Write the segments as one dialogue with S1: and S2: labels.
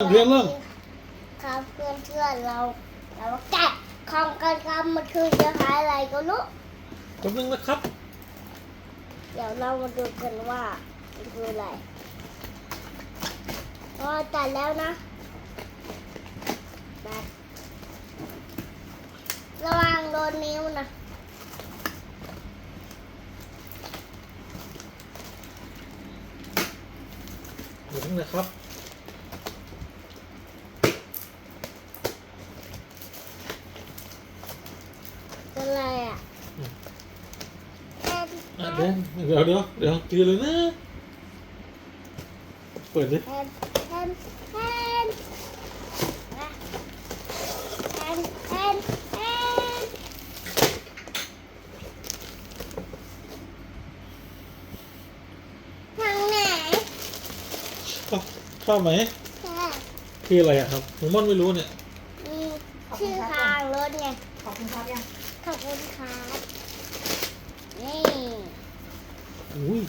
S1: เรียนเริ่ม
S2: ครับเพื่อนเพื่อนๆเราเราแกะของกันครับมันคือจะขายอะไรก็รู้
S1: จบนึงนะครับ
S2: เดี๋ยวเรามาดูกันว่ามันคืออะไรพอตัดแล้วนะไประวังโดนนิ้วนะ
S1: จบนึงนะครับ
S2: เป็น อะไรอะแอน
S1: อะเดี๋ยวเดี๋ยวเดี๋ยวเดี๋ยวตีเลยนะ เปิดดิ
S2: แอนแอนแอนแอนแอนแอนทางไหน
S1: ชอบชอบไหม
S2: แค่
S1: คืออะไรอะครับผมม่อนไม่รู้เนี่ย
S2: มี ชื่อทางรถไง
S3: ขอบคุณครับยัง
S2: ขอบคุณครับ นี่
S1: อุ้ย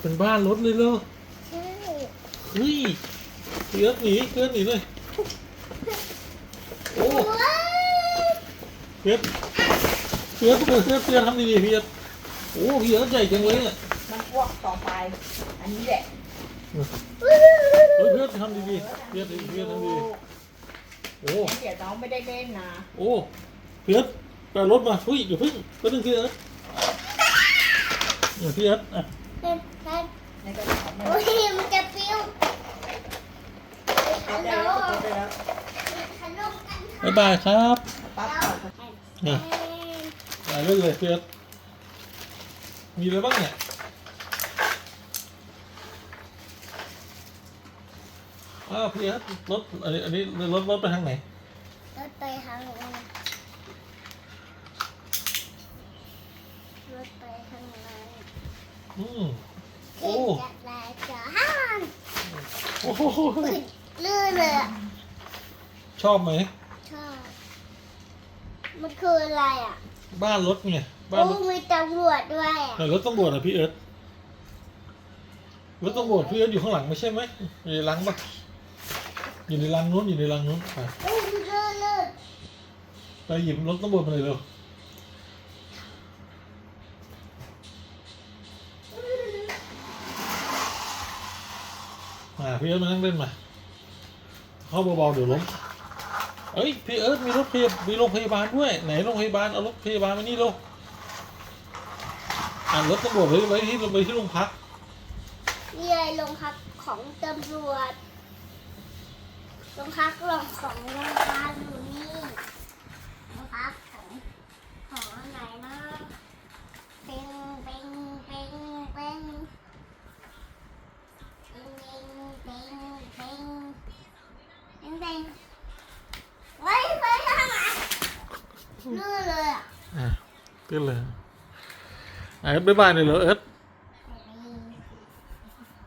S1: เป็นบ้านรถเลยเหรอ
S2: ใช่
S1: เฮ้ยเพื่อนหนีเพื่อนหนีเลยโอ้
S2: ว้าว
S1: เพื่อนเพื่อนเพื่อนเพื่อนเพื่อนทำดีๆพี่เอิร์ธโอ้พี่เอิร์ธใหญ่จังเลยเนี่ย
S3: มันพวกต่อไป อันนี้แหละ
S1: เฮ้ยเพื่อนทำดีๆเพื่อนเพื่อนทำดีๆ โอ้
S3: เดี๋ยวน้องไม่ได้เล่นนะ
S1: โอ้เพื่อนแปลรถมาเฮ้ยเดี๋ยวเพิ่งเพิ่งพี่เอิร์ธเนี่ยพี่เอิร์ธอะ
S2: เป็นเป็น
S3: ในกระเป๋ามัน
S2: โอ้ยมันจะปิ้วฮัลโหล
S3: ได้แล้ว
S2: ฮัลโหลกัน
S1: บ๊ายบายครับ
S3: ปั๊บ
S1: นี่อ่าเล่นเลยเพื่อนมีอะไรบ้างเนี่ย อ้าวพี่เอิร์ธรถอันนี้อันนี้รถรถไปทางไหน
S2: รถไปทางนั้นรถไปทางนั้น
S1: อืมโอ้
S2: เก่งจัดเลยจ้าฮ่าน
S1: โอ้โห
S2: ลื่นเลยอะ
S1: ชอบไหม
S2: ชอบมันคืออะไรอะ
S1: บ้านรถไงบ้าน
S2: โอ้
S1: รถ
S2: มีตำรวจด้วยอะ
S1: ไหนรถตำรวจอะพี่เอิร์ธรถตำรวจพี่เอิร์ธอยู่ข้างหลังไม่ใช่ไหมอยู่ในรังปะ อยู่ในรังนู้นอยู่ในรังนู้นไป
S2: โอ้มันลื่นลื่น
S1: ไปหยิบรถตำรวจมาเลยเร็วมาพี่เอิร์ธมานั่งเล่นมา เข้าเบาๆเดี๋ยวล้มเอ้ยพี่เอิร์ธมีรถพยามีโรงพยาบาลด้วย ไหนโรงพยาบาลเอารถพยาบาลมานี่เร็วอ่านรถตำรวจไว้ไว้ที่ไว้ที่โรงพัก
S2: นี่เลยโรงพักของตำรวจ โรงพักหลองของโรงพักอยู่นี่โรงพักของของไหนนะเป็งเป็งเป็งเป็งเป็งเป็งเป็งเป็งเป็งเฮ้ยไปทางไหนลื่นเลยอะ
S1: อะขึ้นเลยอะเอิร์ธบ๊ายบายหน่อยเหรอเอิร์ธ